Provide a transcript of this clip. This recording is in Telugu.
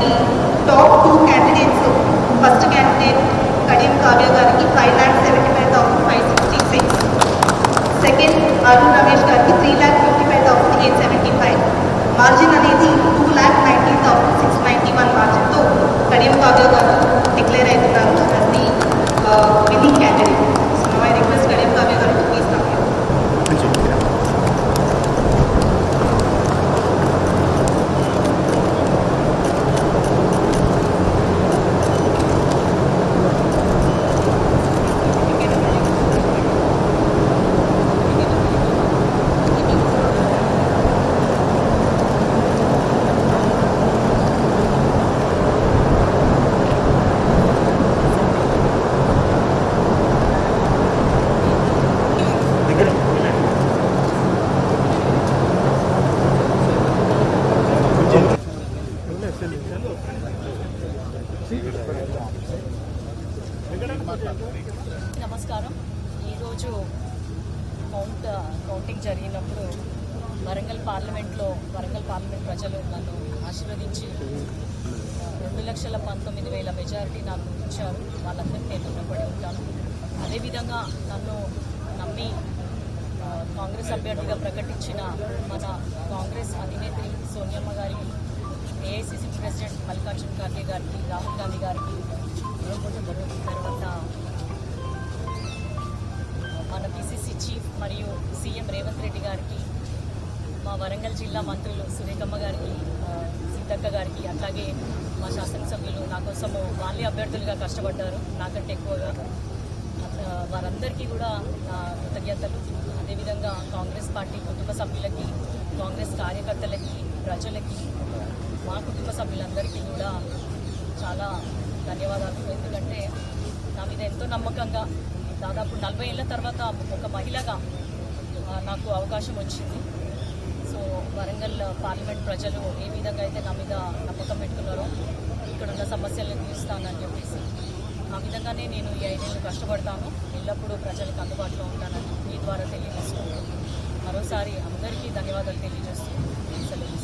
the top two candidates. So first candidate Kadim Kavya Gargi, 5,75,566. Second Arun Ramesh నమస్కారం. ఈరోజు కౌంట్ కౌంటింగ్ జరిగినప్పుడు వరంగల్ పార్లమెంట్లో వరంగల్ పార్లమెంట్ ప్రజలు నన్ను ఆశీర్వదించి రెండు లక్షల పంతొమ్మిది వేల మెజారిటీ నాకు ఇచ్చారు. వాళ్ళందరికీ నేను రుణపడి ఉంటాను. అదేవిధంగా నన్ను నమ్మి కాంగ్రెస్ అభ్యర్థిగా ప్రకటించిన మన కాంగ్రెస్ అధినేత్రి సోనియమ్మ ప్రెసిడెంట్ మల్లికార్జున్ ఖార్గే గారికి రాహుల్ గాంధీ గారికి తర్వాత మన పిసిసి చీఫ్ మరియు సీఎం రేవంత్ రెడ్డి గారికి మా వరంగల్ జిల్లా మంత్రులు సురేఖమ్మ గారికి సీతక్క గారికి అట్లాగే మా శాసనసభ్యులు నా కోసము వాళ్ళే అభ్యర్థులుగా కష్టపడ్డారు నాకంటే ఎక్కువగా. వారందరికీ కూడా నా కృతజ్ఞతలు. అదేవిధంగా కాంగ్రెస్ పార్టీ కుటుంబ సభ్యులకి కాంగ్రెస్ కార్యకర్తలకి ప్రజలకి సభ్యులందరికీ కూడా. చాలా ధన్యవాదాలు. ఎందుకంటే నా మీద ఎంతో నమ్మకంగా దాదాపు నలభై ఏళ్ళ తర్వాత ఒక మహిళగా నాకు అవకాశం వచ్చింది. సో వరంగల్ పార్లమెంట్ ప్రజలు ఏ విధంగా అయితే నా మీద నమ్మకం పెట్టుకున్నారో ఇక్కడ ఉన్న సమస్యలను తీరుస్తానని చెప్పేసి ఆ విధంగానే నేను ఈ ఐదేళ్ళు కష్టపడతాను. ఎల్లప్పుడూ ప్రజలకు అందుబాటులో ఉంటానని మీ ద్వారా తెలియజేసుకుంటూ మరోసారి అందరికీ ధన్యవాదాలు తెలియజేస్తూ సెలవు